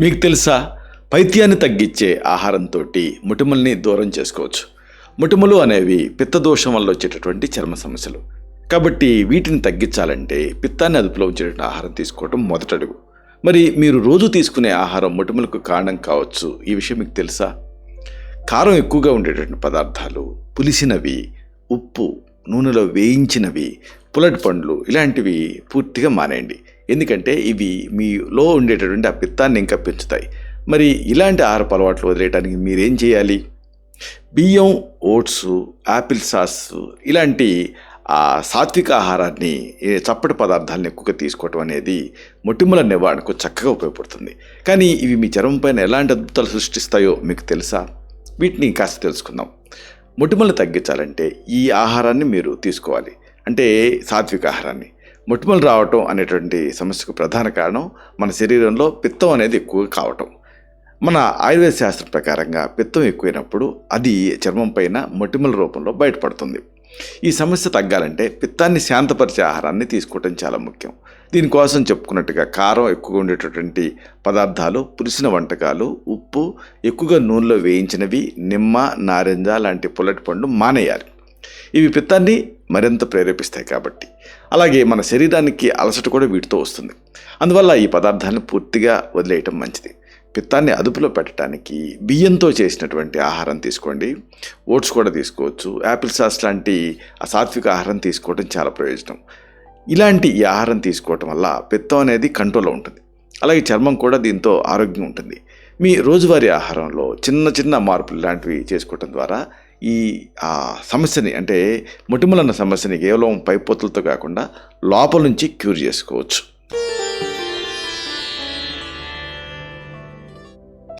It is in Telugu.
మీకు తెలుసా? పైత్యాన్ని తగ్గించే ఆహారంతో ముటిమల్ని దూరం చేసుకోవచ్చు. ముటిమలు అనేవి పిత్తదోషం వల్ల వచ్చేటటువంటి చర్మ సమస్యలు. కాబట్టి వీటిని తగ్గించాలంటే పిత్తాన్ని అదుపులో ఉంచేటువంటి ఆహారం తీసుకోవడం మొదటడుగు. మరి మీరు రోజు తీసుకునే ఆహారం ముటిమలకు కారణం కావచ్చు. ఈ విషయం మీకు తెలుసా? కారం ఎక్కువగా ఉండేటటువంటి పదార్థాలు పులిసినవి ఉప్పు నూనెలో వేయించినవి పుల్లటి పండ్లు ఇలాంటివి పూర్తిగా మానేయండి. ఎందుకంటే ఇవి మీలో ఉండేటటువంటి ఆ పిత్తాన్ని ఇంకా పెంచుతాయి. మరి ఇలాంటి ఆహారపు అలవాట్లు వదిలేయడానికి మీరేం చేయాలి? బియ్యం ఓట్స్ యాపిల్ సాస్ ఇలాంటి ఆ సాత్విక ఆహారాన్ని చప్పటి పదార్థాలను ఎక్కువగా తీసుకోవటం అనేది మొటిమల నివారణకు చక్కగా ఉపయోగపడుతుంది. కానీ ఇవి మీ చర్మం పైన ఎలాంటి అద్భుతాలు సృష్టిస్తాయో మీకు తెలుసా? వీటిని కాస్త తెలుసుకుందాం. మొటిమలు తగ్గించాలంటే ఈ ఆహారాన్ని మీరు తీసుకోవాలి. అంటే సాత్విక ఆహారాన్ని. మొటిమలు రావటం అనేటువంటి సమస్యకు ప్రధాన కారణం మన శరీరంలో పిత్తం అనేది ఎక్కువగా కావటం. మన ఆయుర్వేద శాస్త్రం ప్రకారంగా పిత్తం ఎక్కువైనప్పుడు అది చర్మం పైన మొటిమల రూపంలో బయటపడుతుంది. ఈ సమస్య తగ్గాలంటే పిత్తాన్ని శాంతపరిచే ఆహారాన్ని తీసుకోవటం చాలా ముఖ్యం. దీనికోసం చెప్పుకున్నట్టుగా కారం ఎక్కువగా ఉండేటటువంటి పదార్థాలు పులిసిన వంటకాలు ఉప్పు ఎక్కువగా నూనెలో వేయించినవి నిమ్మ నారింజ లాంటి పుల్లటి పండు మానేయాలి. ఇవి పిత్తాన్ని మరింత ప్రేరేపిస్తాయి కాబట్టి. అలాగే మన శరీరానికి అలసట కూడా వీటితో వస్తుంది. అందువల్ల ఈ పదార్థాన్ని పూర్తిగా వదిలేయటం మంచిది. పిత్తాన్ని అదుపులో పెట్టడానికి బియ్యంతో చేసినటువంటి ఆహారం తీసుకోండి. ఓట్స్ కూడా తీసుకోవచ్చు. యాపిల్ సాస్ లాంటి సాత్విక ఆహారం తీసుకోవడం చాలా ప్రయోజనం. ఇలాంటి ఈ ఆహారం తీసుకోవటం వల్ల పిత్తం అనేది కంట్రోల్లో ఉంటుంది. అలాగే చర్మం కూడా దీంతో ఆరోగ్యం ఉంటుంది. మీ రోజువారీ ఆహారంలో చిన్న చిన్న మార్పులు లాంటివి చేసుకోవటం ద్వారా ఈ ఆ సమస్యని అంటే మొటిమలన్న సమస్యని కేవలం పైపోతులతో కాకుండా లోపల నుంచి క్యూర్ చేసుకోవచ్చు.